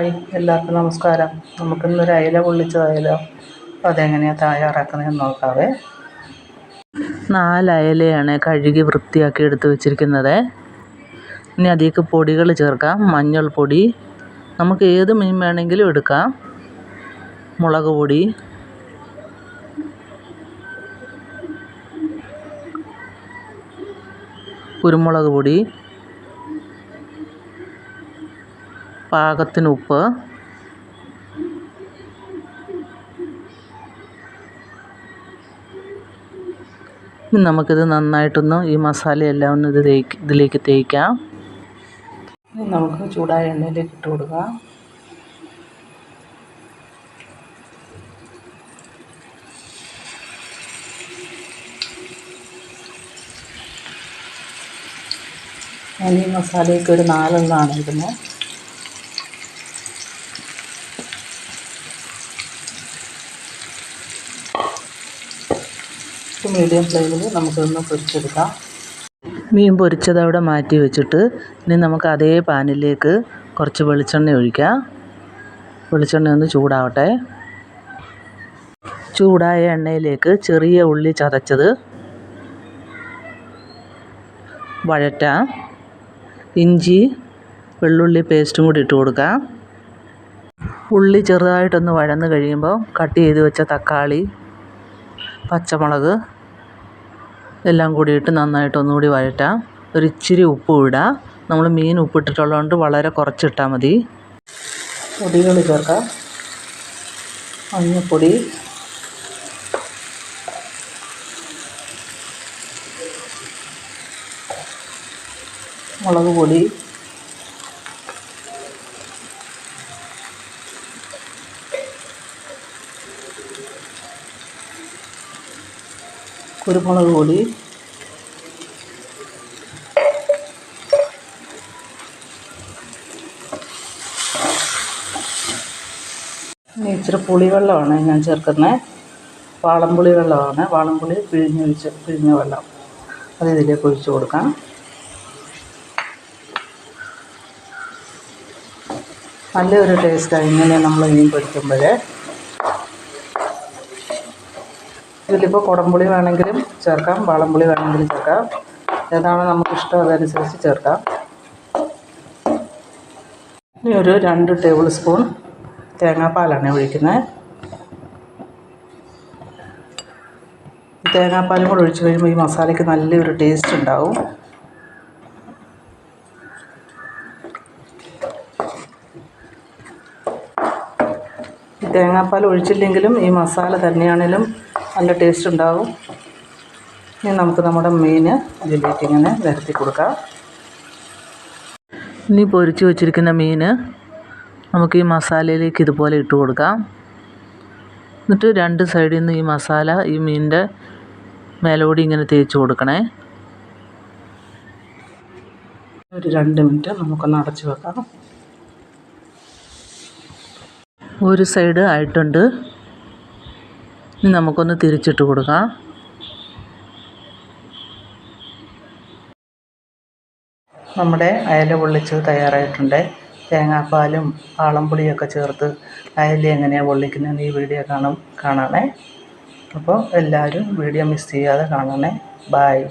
Hi എല്ലാവർക്കും നമസ്കാരം. നമുക്കിന്നൊരു അയില പൊള്ളിച്ചതായാലോ? അപ്പോൾ അതെങ്ങനെയാണ് തയ്യാറാക്കുന്നതെന്ന് നോക്കാവേ. നാല് അയലയാണ് കഴുകി വൃത്തിയാക്കി എടുത്ത് വെച്ചിരിക്കുന്നത്. ഇനി അതിലേക്ക് പൊടികൾ ചേർക്കാം. മഞ്ഞൾപ്പൊടി നമുക്ക് ഏത് മീൻ വേണമെങ്കിലും എടുക്കാം. മുളക് പൊടി. കുരുമുളക് പൊടി. പാകത്തിന് ഉപ്പ്. ഇനി നമുക്കിത് നന്നായിട്ടൊന്ന് ഈ മസാലയെല്ലാം ഒന്ന് ഇത് തേക്ക് ഇതിലേക്ക് തേക്കാം. ഇനി നമുക്ക് ചൂടായ എണ്ണയിലേക്ക് ഇട്ട് കൊടുക്കാം. ഞാൻ ഈ മസാലയ്ക്ക് ഒരു നാലെണ്ണമാണ് ഇടുന്നത്. മീഡിയം ഫ്ലെയിമിൽ നമുക്കൊന്ന് പൊരിച്ചെടുക്കാം. മീൻ പൊരിച്ചത് അവിടെ മാറ്റി വെച്ചിട്ട് ഇനി നമുക്ക് അതേ പാനിലേക്ക് കുറച്ച് വെളിച്ചെണ്ണ ഒഴിക്കാം വെളിച്ചെണ്ണ ഒന്ന് ചൂടാവട്ടെ. ചൂടായ എണ്ണയിലേക്ക് ചെറിയ ഉള്ളി ചതച്ചത് വഴറ്റാം ഇഞ്ചി വെള്ളുള്ളി പേസ്റ്റും കൂടി ഇട്ട് കൊടുക്കാം ഉള്ളി ചെറുതായിട്ടൊന്ന് വഴന്ന് കഴിയുമ്പോൾ കട്ട് ചെയ്ത് വെച്ച തക്കാളി പച്ചമുളക് എല്ലാം കൂടിയിട്ട് നന്നായിട്ട് ഒന്നുകൂടി വഴറ്റാം. ഒരിച്ചിരി ഉപ്പും ഇടാം. നമ്മൾ മീൻ ഉപ്പിട്ടിട്ടുള്ളതുകൊണ്ട് വളരെ കുറച്ചിട്ടാൽ മതി. പൊടികൾ ചേർക്കാം. മഞ്ഞൾപ്പൊടി മുളക് പൊടി. കുരുമുളക് പൊടി. ഇച്ചിരി പുളിവെള്ളമാണ് ഞാൻ ചേർക്കുന്നത്. വാളംപുളി വെള്ളമാണ്. വാളംപുളി പിഴിഞ്ഞൊഴിച്ച് പിഴിഞ്ഞ വെള്ളം അത് ഇതിലേക്ക് ഒഴിച്ച് കൊടുക്കാം. നല്ലൊരു ടേസ്റ്റാണ് ഇങ്ങനെ നമ്മൾ മീൻ പൊരിക്കുമ്പോൾ ഇതിലിപ്പോൾ കുടംപുളി വേണമെങ്കിലും ചേർക്കാം വാളംപുളി വേണമെങ്കിലും ചേർക്കാം. ഏതാണ് നമുക്കിഷ്ടം അതനുസരിച്ച് ചേർക്കാം. ഇനി ഒരു രണ്ട് ടേബിൾ സ്പൂൺ തേങ്ങാപ്പാലാണ് ഒഴിക്കുന്നത്. തേങ്ങാപ്പാലും കൂടെ ഒഴിച്ച് കഴിയുമ്പോൾ ഈ മസാലയ്ക്ക് നല്ലൊരു ടേസ്റ്റ് ഉണ്ടാവും. തേങ്ങാപ്പാൽ ഒഴിച്ചില്ലെങ്കിലും ഈ മസാല തന്നെയാണെങ്കിലും നല്ല ടേസ്റ്റ് ഉണ്ടാവും. ഇനി നമുക്ക് നമ്മുടെ മീൻ ഇതിലേക്ക് ഇങ്ങനെ നിരത്തി കൊടുക്കാം. ഇനി പൊരിച്ച് വെച്ചിരിക്കുന്ന മീൻ നമുക്ക് ഈ മസാലയിലേക്ക് ഇതുപോലെ ഇട്ട് കൊടുക്കാം. എന്നിട്ട് രണ്ട് സൈഡിൽ നിന്ന് ഈ മസാല ഈ മീനിന്റെ മേലോടി ഇങ്ങനെ തേച്ച് കൊടുക്കണേ. ഒരു രണ്ട് മിനിറ്റ് നമുക്കൊന്ന് അടച്ച് വെക്കാം. ഒരു സൈഡ് ആയിട്ടുണ്ട്. ഇനി നമുക്കൊന്ന് തിരിച്ചിട്ട് കൊടുക്കാം. നമ്മുടെ അയല പൊള്ളിച്ചത് തയ്യാറായിട്ടുണ്ട്. തേങ്ങാപ്പാലും വാളംപുളിയൊക്കെ ചേർത്ത് അയല എങ്ങനെയാണ് പൊള്ളിക്കുന്നതെന്ന് ഈ വീഡിയോ കാണും കാണണേ. അപ്പോൾ എല്ലാവരും വീഡിയോ മിസ് ചെയ്യാതെ കാണണേ. ബായ്